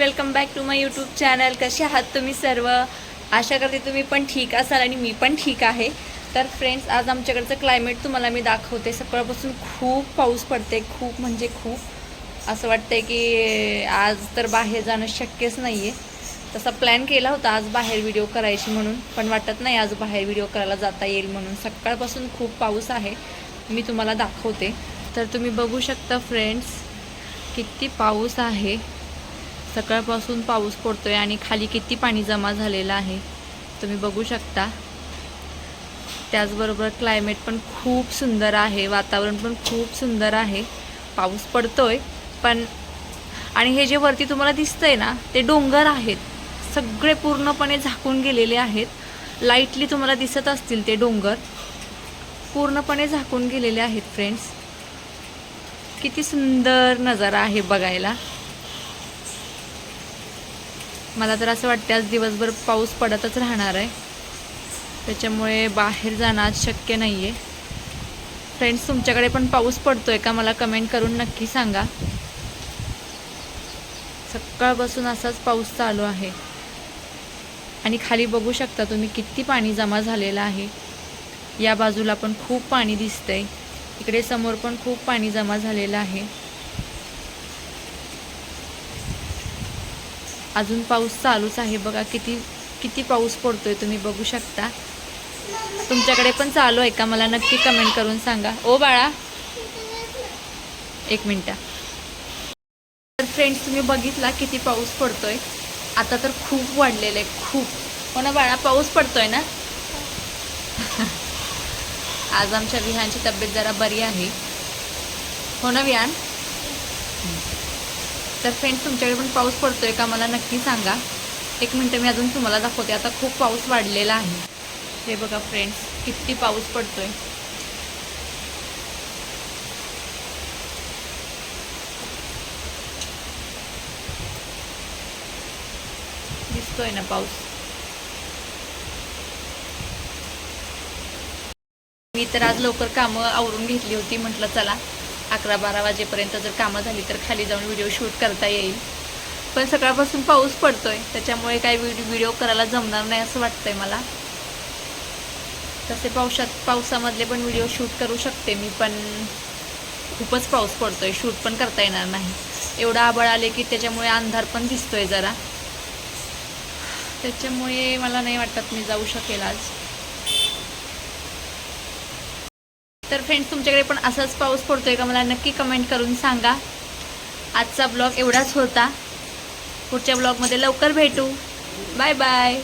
Welcome back to my YouTube channel. कसे आहात तुम्ही सर्व? आशा करते तुम्ही पण ठीक असाल आणि मी पण ठीक आहे. तर फ्रेंड्स आज आमच्याकडचं क्लायमेट तुम्हाला मी दाखवते. सकाळपासून खूप पाऊस पडते खूप म्हणजे खूप. असं वाटतंय की आज तर बाहेर जाणं शक्यच नाही आहे तसा प्लॅन केला होता आज बाहेर व्हिडिओ करायची म्हणून. पण वाटत नाही आज बाहेर व्हिडिओ करायला जाता येईल म्हणून. सकाळपासून खूप पाऊस आहे. मी तुम्हाला दाखवते. तर तुम्ही बघू शकता फ्रेंड्स किती पाऊस आहे. सकाळपासून पाऊस पडतो आहे आणि खाली किती पाणी जमा झालेलं आहे तुम्ही बघू शकता. त्याचबरोबर क्लायमेट पण खूप सुंदर आहे वातावरण पण खूप सुंदर आहे. पाऊस पडतो आहे पण आणि हे जे वरती तुम्हाला दिसतंय ना ते डोंगर आहेत. सगळे पूर्णपणे झाकून गेलेले आहेत. लाईटली तुम्हाला दिसत असतील ते डोंगर. पूर्णपणे झाकून गेलेले आहेत फ्रेंड्स किती सुंदर नजारा आहे बघायला. मला तर असं वाटतं आज दिवसभर पाऊस पडतच राहणार आहे. त्याच्यामुळे बाहेर जाणं आज शक्य नाही आहे फ्रेंड्स तुमच्याकडे पण पाऊस पडतो आहे का? मला कमेंट करून नक्की सांगा. सकाळपासून असाच पाऊस चालू आहे. आणि खाली बघू शकता तुम्ही किती पाणी जमा झालेलं आहे. या बाजूला पण खूप पाणी दिसतंय. इकडे समोर पण खूप पाणी जमा झालेलं आहे. अजून पाऊस चालूच आहे. बघा किती किती पाऊस पडतोय तुम्ही बघू शकता. तुमच्याकडे पण चालू आहे का? मला नक्की कमेंट करून सांगा. ओ बाळा. एक मिनटं. तर फ्रेंड्स तुम्ही बघितला किती पाऊस पडतोय? आता तर खूप वाढलेलं आहे खूप. हो ना बाळा पाऊस पडतोय ना? आज आमच्या विहानची तब्येत जरा बरी आहे. हो ना विहान? तर फ्रेंड्स तुमच्याकडे पण पाऊस पडतोय का मला नक्की सांगा. एक मिनटं मी अजून तुम्हाला दाखवते. आता खूप पाऊस वाढलेला आहे. हे बघा फ्रेंड्स किती पाऊस पडतोय. दिसतोय ना पाऊस. मी तर आज लवकर कामं आवरून घेतली होती. म्हटलं चला अकरा बारा वाजेपर्यंत जर कामं झाली तर खाली जाऊन व्हिडिओ शूट करता येईल. पण सकाळपासून पाऊस पडतोय त्याच्यामुळे काही व्हिडिओ व्हिडिओ करायला जमणार नाही असं वाटतंय मला. तसे पावसात पावसामधले पण व्हिडिओ शूट करू शकते मी पण खूपच पाऊस पडतोय शूट पण करता येणार नाही. एवढं आबळ आले की त्याच्यामुळे अंधार पण दिसतोय जरा. त्याच्यामुळे मला नाही वाटत मी जाऊ शकेल आज. तर फ्रेंड्स तुमच्याकडे पण असाच पाऊस पडतोय का मला नक्की कमेंट करून सांगा. आजचा ब्लॉग एवढाच होता. पुढच्या ब्लॉगमध्ये लवकर भेटू. Bye bye